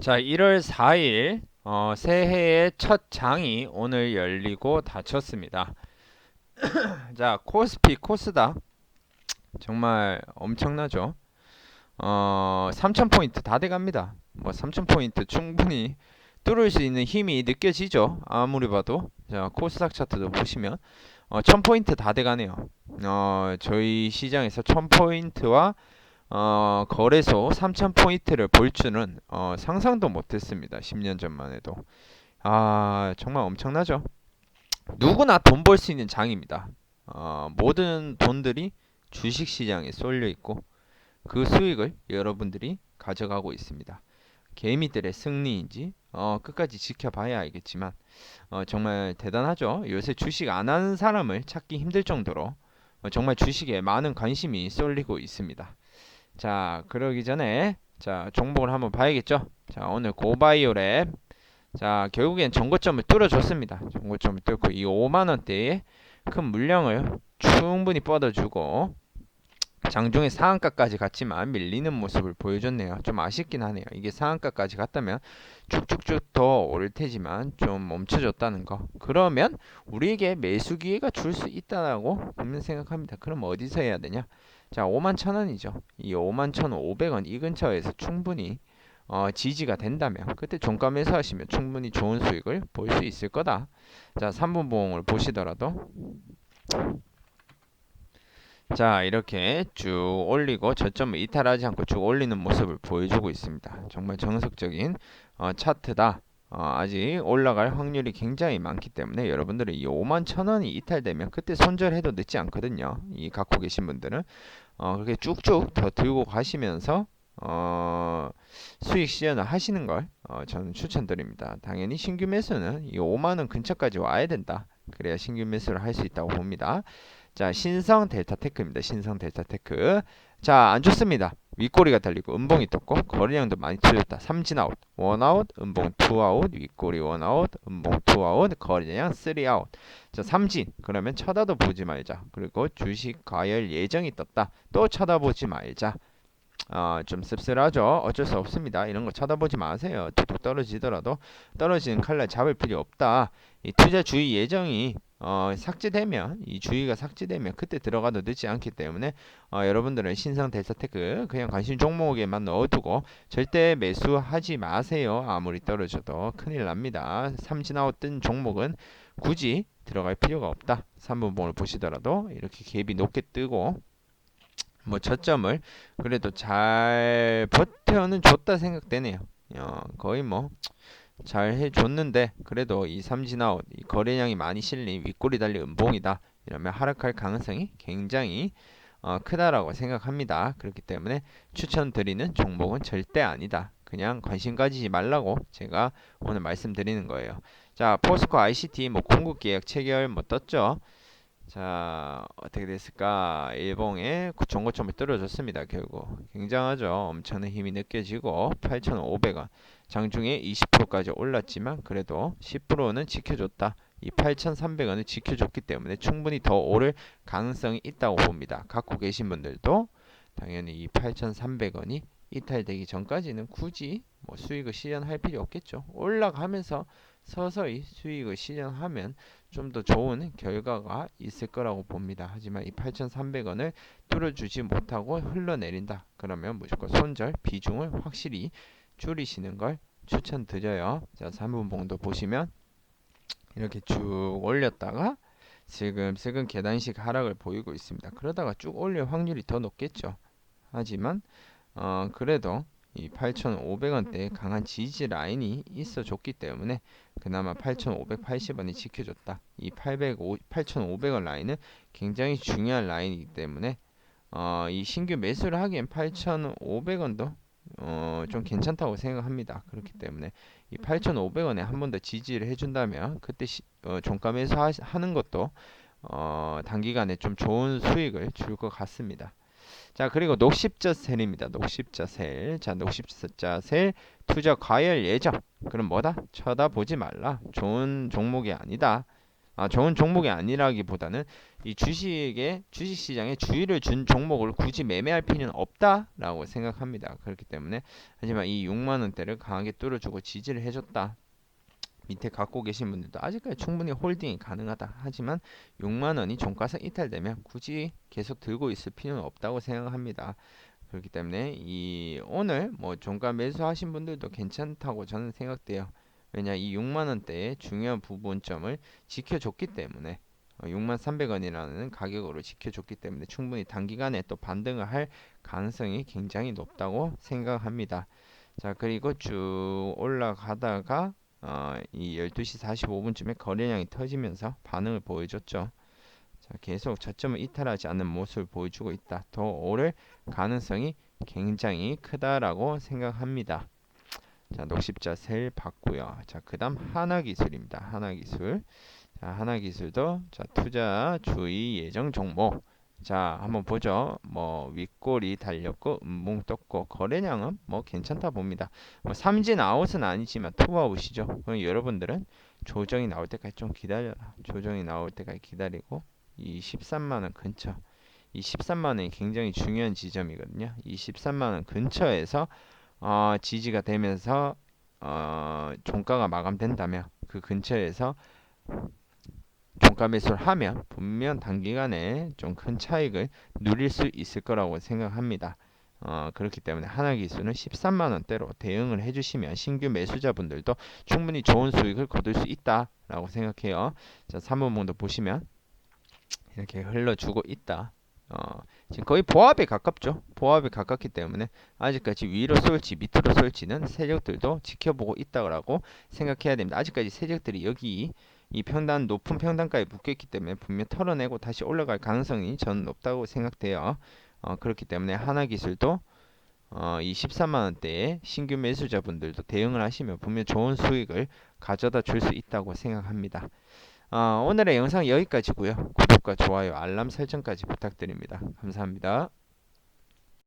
자, 1월 4일 어, 새해의 첫 장이 오늘 열리고 닫혔습니다. 자, 코스피 코스닥 정말 엄청나죠. 어, 3,000포인트 다 돼갑니다. 뭐 3,000포인트 충분히 뚫을 수 있는 힘이 느껴지죠. 아무리 봐도. 자, 코스닥 차트도 보시면 어, 1,000포인트 다 돼가네요. 어, 저희 시장에서 1,000포인트와 어, 거래소 3,000포인트를 볼 줄은 어, 상상도 못했습니다. 10년 전만 해도. 아, 정말 엄청나죠? 누구나 돈 벌 수 있는 장입니다. 어, 모든 돈들이 주식 시장에 쏠려 있고 그 수익을 여러분들이 가져가고 있습니다. 개미들의 승리인지 어, 끝까지 지켜봐야 알겠지만 어, 정말 대단하죠. 요새 주식 안 하는 사람을 찾기 힘들 정도로 어, 정말 주식에 많은 관심이 쏠리고 있습니다. 자, 그러기 전에 자, 종목을 한번 봐야겠죠? 자, 오늘 고바이오랩 자, 결국엔 정고점을 뚫어줬습니다. 정고점을 뚫고 이 5만 원대의 큰 물량을 충분히 뻗어주고 장중에 상한가까지 갔지만 밀리는 모습을 보여줬네요. 좀 아쉽긴 하네요. 이게 상한가까지 갔다면 쭉쭉쭉 더 오를 테지만 좀 멈춰졌다는 거. 그러면 우리에게 매수 기회가 줄 수 있다고 보면 생각합니다. 그럼 어디서 해야 되냐? 자, 5만 천 원이죠. 이 5만 천 5백원 이 근처에서 충분히 어, 지지가 된다면 그때 종가 매수하시면 충분히 좋은 수익을 볼 수 있을 거다. 자, 3분 보험을 보시더라도 자 이렇게 쭉 올리고 저점을 이탈하지 않고 쭉 올리는 모습을 보여주고 있습니다. 정말 정석적인 어, 차트다. 어, 아직 올라갈 확률이 굉장히 많기 때문에 여러분들은 이 5만 천 원이 이탈되면 그때 손절해도 늦지 않거든요. 이 갖고 계신 분들은 어, 그렇게 쭉쭉 더 들고 가시면서 어, 수익 실현을 하시는 걸 어, 저는 추천드립니다. 당연히 신규 매수는 이 5만 원 근처까지 와야 된다. 그래야 신규 매수를 할 수 있다고 봅니다. 자, 신성 델타 테크입니다. 신성 델타 테크. 자, 안 좋습니다. 윗꼬리가 달리고 음봉이 떴고 거래량도 많이 틀렸다. 삼진 아웃, 원 아웃, 음봉 투 아웃, 윗꼬리 원 아웃, 음봉 투 아웃, 거래량 쓰리 아웃. 자, 삼진. 그러면 쳐다도 보지 말자. 그리고 주식 과열 예정이 떴다. 또 쳐다보지 말자. 어, 좀 씁쓸하죠. 어쩔 수 없습니다. 이런 거 쳐다보지 마세요. 툭툭 떨어지더라도 떨어지는 칼날 잡을 필요 없다. 이 투자 주의 예정이 어, 삭제되면 이 주의가 삭제되면 그때 들어가도 늦지 않기 때문에 어, 여러분들은 신성 델타 테크 그냥 관심 종목에만 넣어두고 절대 매수하지 마세요. 아무리 떨어져도 큰일 납니다. 삼진아웃 뜬 종목은 굳이 들어갈 필요가 없다. 3분봉을 보시더라도 이렇게 갭이 높게 뜨고 뭐 저점을 그래도 잘 버텨는 줬다 생각되네요. 어, 거의 뭐 잘 해줬는데 그래도 이 삼진아웃 이 거래량이 많이 실린 윗골이 달린 음봉이다 이러면 하락할 가능성이 굉장히 어, 크다라고 생각합니다. 그렇기 때문에 추천드리는 종목은 절대 아니다. 그냥 관심 가지지 말라고 제가 오늘 말씀드리는 거예요. 자, 포스코 ICT 뭐 공급 계약 체결 뭐 떴죠. 자, 어떻게 됐을까? 일봉에 정고점을 뚫어줬습니다. 결국 굉장하죠. 엄청난 힘이 느껴지고 8,500원. 장중에 20%까지 올랐지만 그래도 10%는 지켜줬다. 이 8,300원을 지켜줬기 때문에 충분히 더 오를 가능성이 있다고 봅니다. 갖고 계신 분들도 당연히 이 8,300원이 이탈되기 전까지는 굳이 뭐 수익을 실현할 필요 없겠죠. 올라가면서 서서히 수익을 실현하면 좀 더 좋은 결과가 있을 거라고 봅니다. 하지만 이 8,300원을 뚫어주지 못하고 흘러내린다. 그러면 무조건 손절 비중을 확실히 줄이시는 걸 추천드려요. 자, 3분 봉도 보시면 이렇게 쭉 올렸다가 슬금슬금 계단식 하락을 보이고 있습니다. 그러다가 쭉 올릴 확률이 더 높겠죠. 하지만 어, 그래도 이 8,500원대 강한 지지 라인이 있어 줬기 때문에 그나마 8,580원이 지켜줬다. 이 8,500원 라인은 굉장히 중요한 라인이기 때문에 어, 이 신규 매수를 하기엔 8,500원도 어, 좀 괜찮다고 생각합니다. 그렇기 때문에 이 8,500원에 한 번 더 지지를 해준다면 그때 시, 어, 종가 매수 하는 것도 어, 단기간에 좀 좋은 수익을 줄 것 같습니다. 자 그리고 녹십자셀입니다. 녹십자셀. 자 녹십자셀 투자 과열 예정. 그럼 뭐다? 쳐다보지 말라. 좋은 종목이 아니다. 아, 좋은 종목이 아니라기보다는 이 주식에 주식 시장에 주의를 준 종목을 굳이 매매할 필요는 없다라고 생각합니다. 그렇기 때문에 하지만 이 6만 원대를 강하게 뚫어주고 지지를 해줬다. 밑에 갖고 계신 분들도 아직까지 충분히 홀딩이 가능하다. 하지만 6만 원이 종가상 이탈되면 굳이 계속 들고 있을 필요는 없다고 생각합니다. 그렇기 때문에 이 오늘 뭐 종가 매수하신 분들도 괜찮다고 저는 생각돼요. 왜냐 이 6만 원대의 중요한 부분점을 지켜줬기 때문에 6만 300원이라는 가격으로 지켜줬기 때문에 충분히 단기간에 또 반등을 할 가능성이 굉장히 높다고 생각합니다. 자 그리고 쭉 올라가다가 어, 이 12시 45분쯤에 거래량이 터지면서 반응을 보여줬죠. 자, 계속 저점을 이탈하지 않는 모습을 보여주고 있다. 더 오를 가능성이 굉장히 크다라고 생각합니다. 자, 녹십자 셀 봤고요. 자, 그다음 하나 기술입니다. 하나 기술. 자, 하나 기술도 자, 투자 주의 예정 종목. 자, 한번 보죠. 뭐 윗골이 달렸고 음봉 떴고 거래량은 뭐 괜찮다 봅니다. 뭐 삼진 아웃은 아니지만 투아웃이죠. 그럼 여러분들은 조정이 나올 때까지 좀 기다려라. 조정이 나올 때까지 기다리고 이 13만 원 근처. 이 13만 원이 굉장히 중요한 지점이거든요. 이 13만 원 근처에서 어, 지지가 되면서 어, 종가가 마감된다면 그 근처에서 종가 매수를 하면 분명 단기간에 좀 큰 차익을 누릴 수 있을 거라고 생각합니다. 어, 그렇기 때문에 하나기술은 13만 원대로 대응을 해주시면 신규 매수자분들도 충분히 좋은 수익을 거둘 수 있다라고 생각해요. 자, 3번봉도 보시면 이렇게 흘러주고 있다. 어, 지금 거의 보합에 가깝죠. 보합에 가깝기 때문에 아직까지 위로 쏠지 밑으로 쏠지는 세력들도 지켜보고 있다고 생각해야 됩니다. 아직까지 세력들이 여기 이 평단 높은 평단가에 묶여있기 때문에 분명 털어내고 다시 올라갈 가능성이 저는 높다고 생각돼요. 어, 그렇기 때문에 하나기술도 어, 이 13만 원대에 신규 매수자분들도 대응을 하시면 분명 좋은 수익을 가져다 줄 수 있다고 생각합니다. 어, 오늘의 영상 여기까지고요. 구독과 좋아요, 알람 설정까지 부탁드립니다. 감사합니다.